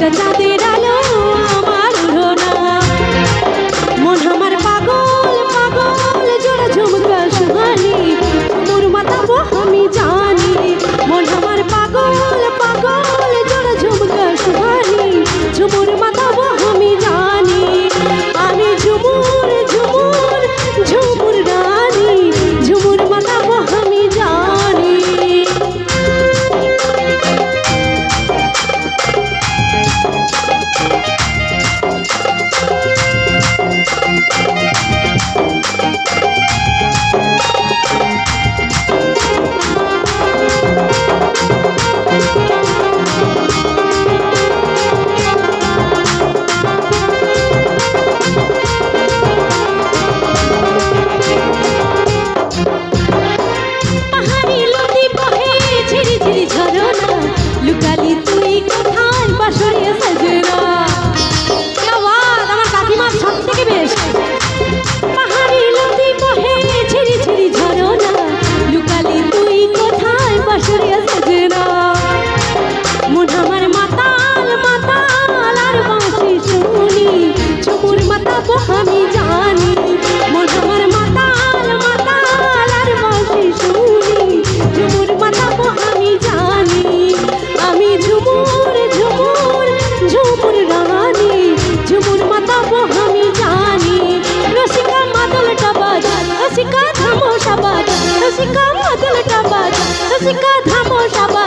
কই ফুটে চাঁদের दिल का बाजा रसिका धामो शाबा